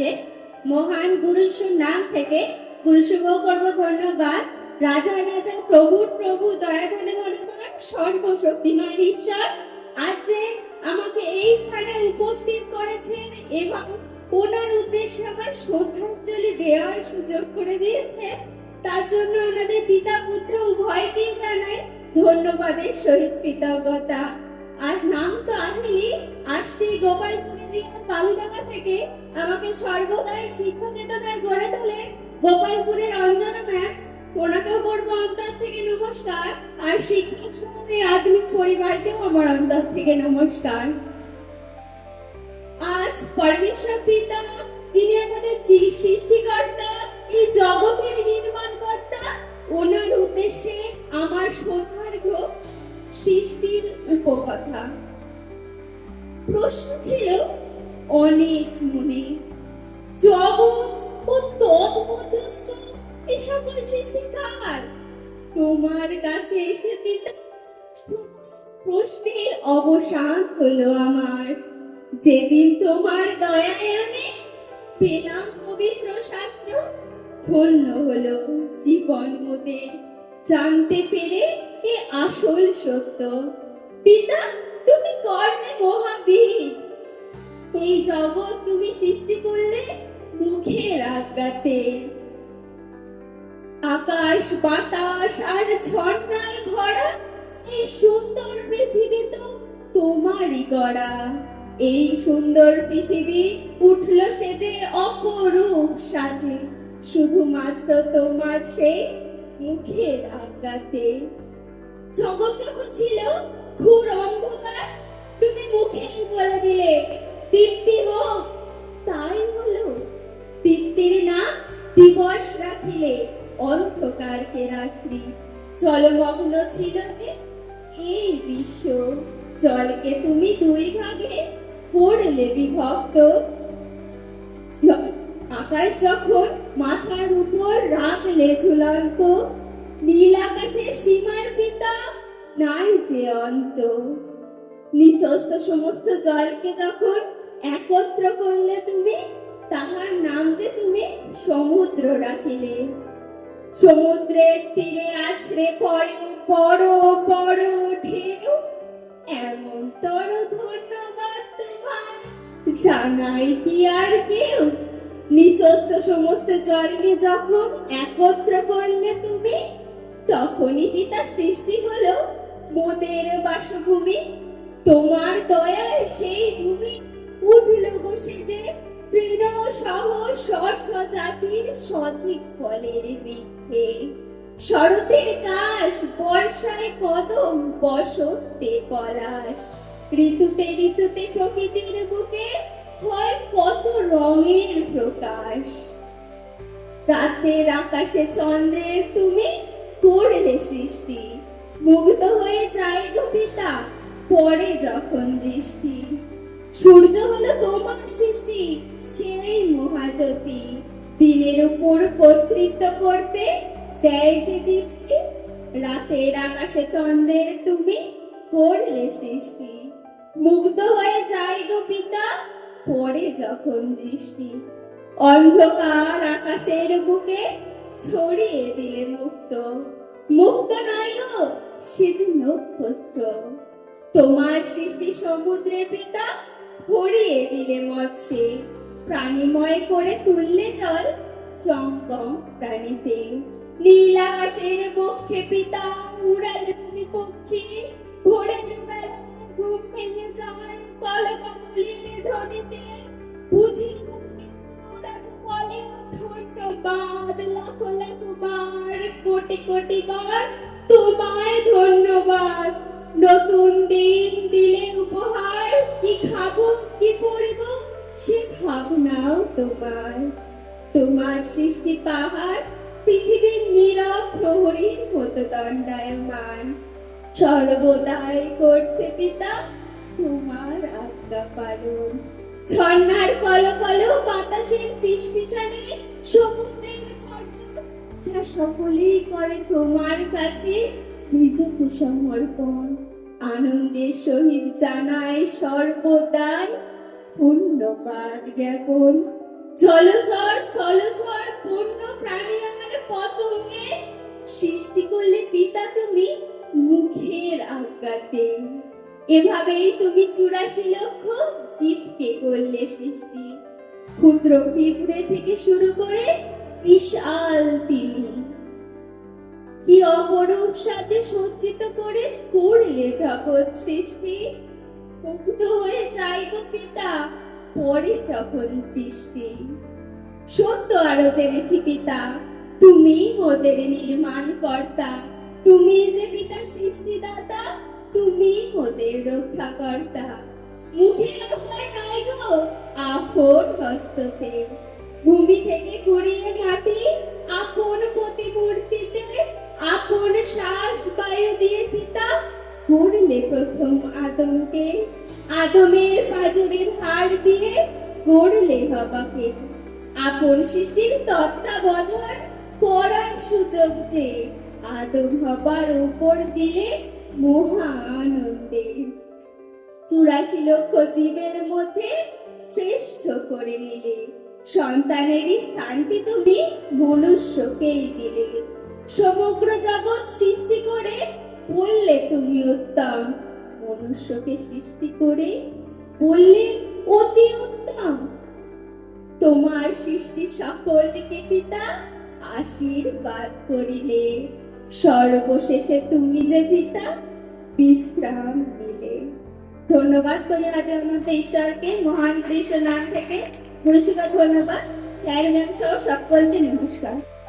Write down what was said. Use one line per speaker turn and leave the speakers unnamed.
আজকে মহান গুরুশুর নাম থেকে গুরুশুভ করব ধন্যবাদ রাজা রাজা প্রভুর প্রভু দয়া করে ধন্যবাদ সর্বশক্তিময় ঈশ্বর আজ যে আমাকে এই স্থানে উপস্থিত করেছেন এবং ওনার উদ্দেশ্যে আমার শ্রদ্ধাঞ্জলি দেওয়ার সুযোগ করে দিয়েছে, তার জন্য ওনাদের পিতা পুত্র উভয়কেই জানাই ধন্যবাদের সহিত কৃতজ্ঞতা। আর নাম তো আসেনি আর সেই গোপালপুরের আজ পরমেশ্বর পিতা, যিনি আমাদের সৃষ্টিকর্তা, এই জগতের নির্মাণকর্তা, ওনার উদ্দেশ্যে আমার সৌভাগ্য সৃষ্টির উপকথা। প্রশ্ন ছিল অনেক মনে। জগৎ ও তৎমধ্যস্থ, এ সকল সৃষ্টি কার তোমার কাছে এসে পিতা প্রশ্নের অবসান হলো আমার। যেদিন তোমার দয়ায় আমি পেলাম পবিত্র শাস্ত্র, ধন্য হলো জীবন মোদের। জানতে পেরে এ আসল সত্য। পিতা কর্মে মহাবীর এই জগৎ তুমি সৃষ্টি করলে মুখের আজ্ঞাতে। আকাশ, বাতাস আর ঝর্ণায় ভরা এই সুন্দর পৃথিবী তো তোমারই গড়া। এই সুন্দর পৃথিবী উঠল সেজে অপরূপ সাজে, শুধুমাত্র তোমার সেই মুখের আজ্ঞাতে। জগৎ যখন ছিল ঘোর অন্ধকার তুমি মুখেই বলে দিলে। দীপ্তি হোক তাই হলো। দীপ্তির না দিবস রাখিলে অন্ধকারকে রাত্রি। জলমগ্ন ছিল যে এই বিশ্ব। জলকে তুমি দুই ভাগে করলে বিভক্ত। আকাশ যখন মাথার উপর রাখলে ঝুলন্ত, নীল আকাশের সীমার পিতা নাই যে অন্ত। নিচস্ত সমস্ত জলকে যখন একত্র করলে তুমি, তাহার নাম যে তুমি সমুদ্র রাখিলে। সমুদ্রের তীরে আছড়ে পড়ে বড় বড় ঢেউ। এমন তর ধন্যবাদ তোমার, জানাই কি আর কেউ? নিচস্ত সমস্ত জলকে যখন একত্র করলে তুমি, তখনই পিতা সৃষ্টি হলো মোদের বাসভূমি। তোমার দয়ায় সেই ভূমি উঠল বসে যে তৃণ সহ স্ব জাতির সজীব ফলের বৃক্ষে। শরতের কাশ, বর্ষায় কদম, বসন্তে পলাশ। ঋতুতে ঋতুতে প্রকৃতির বুকে হয় কত রঙের প্রকাশ। রাতের আকাশে চন্দ্রের তুমি করলে সৃষ্টি। মুগ্ধ হয়ে যায় গো পিতা পরে যখন দৃষ্টি সূর্য হলো তোমার সৃষ্টি, সেই মহাজ্যোতি। দিনের উপর কর্তৃত্ব করতে, দেয় যে দীপ্তি রাতের আকাশে চন্দ্রের তুমি করলে সৃষ্টি। মুগ্ধ হয়ে যায় গো পিতা, পরে যখন দৃষ্টি অন্ধকার আকাশের বুকে ছড়িয়ে দিলে মুক্ত। মুক্ত নয় গো, সে যে নক্ষত্র। তোমার সৃষ্টি সমুদ্রে পিতা ভরিয়ে দিলে মৎস্যে, প্রাণীময় করে তুললে জল চমকম প্রাণীতে। নীল আকাশের বক্ষে পিতা, উড়ালে তুমি পক্ষী, ভরে যে ঘুম ভেঙে যায় কলকাকলির ধ্বনিতে। বুঝি ধন্যবাদ লাখ লাখ বার, কোটি কোটি বার তোমায় ধন্যবাদ। নতুন দিন দিলে উপহার কি খাব কি পড়ব সে ভাবনাও তোমার। তোমার সৃষ্টি পাহাড় পৃথিবীর নীরব প্রহরীর মতো দণ্ডায়মান। সর্বদাই করছে পিতা তোমার আজ্ঞা পালন। ঝর্ণার কল কল বাতাসের ফিসফিসানি সমুদ্রের গর্জন, যা সকলেই করে তোমার কাছে নিজেকে সমর্পণ আনন্দের সহিত জানায় সর্বদাই জ্ঞাপন। জলচর স্থলচর পূর্ণ প্রাণী আর পতঙ্গে সৃষ্টি করলে পিতা তুমি মুখের আজ্ঞাতে এভাবেই তুমি চুরাশি লক্ষ জীবকে করলে সৃষ্টি। ক্ষুদ্র পিঁপড়ে থেকে শুরু করে বিশাল তিনি কি অপরূপ সাজে করে করলে জগৎ সৃষ্টি। মুগ্ধ হয়ে যাই গো পিতা পরে যখন দৃষ্টি। সত্য আরও জেনেছি পিতা, তুমি ওদের নির্মাণ কর্তা তুমি যে পিতা সৃষ্টিদাতা, তুমি ওদের রক্ষা কর্তা মুখে রক্ষায় নাই আপন হস্ততে। ভূমি থেকে কুড়িয়ে মাটি গড়লে প্রথম আদমকে, আদমের পাজরের হাড় দিয়ে গড়লে হবাকে। আপন সৃষ্টির তত্ত্বাবধান করার সুযোগ যে, আদম হবার উপর দিলে মহা আনন্দে চুরাশি লক্ষ জীবের মধ্যে শ্রেষ্ঠ করে নিলে, সন্তানেরই স্থানটি তুমি মনুষ্যকেই দিলে। সমগ্র জগৎ সৃষ্টি করে বললে তুমি উত্তম। মনুষ্যকে সৃষ্টি করে বললে অতি উত্তম। তোমার সৃষ্টি সকলকে পিতা আশীর্বাদ করিলে। সর্বশেষে তুমি যে পিতা, বিশ্রাম দিলে ধন্যবাদ করি আগে অনন্ত ঈশ্বরকে, মহান কৃষ্ণ নাম থেকে। পুরস্কার ধন্যবাদ। স্যার ম্যাম সহ সকলকে নমস্কার।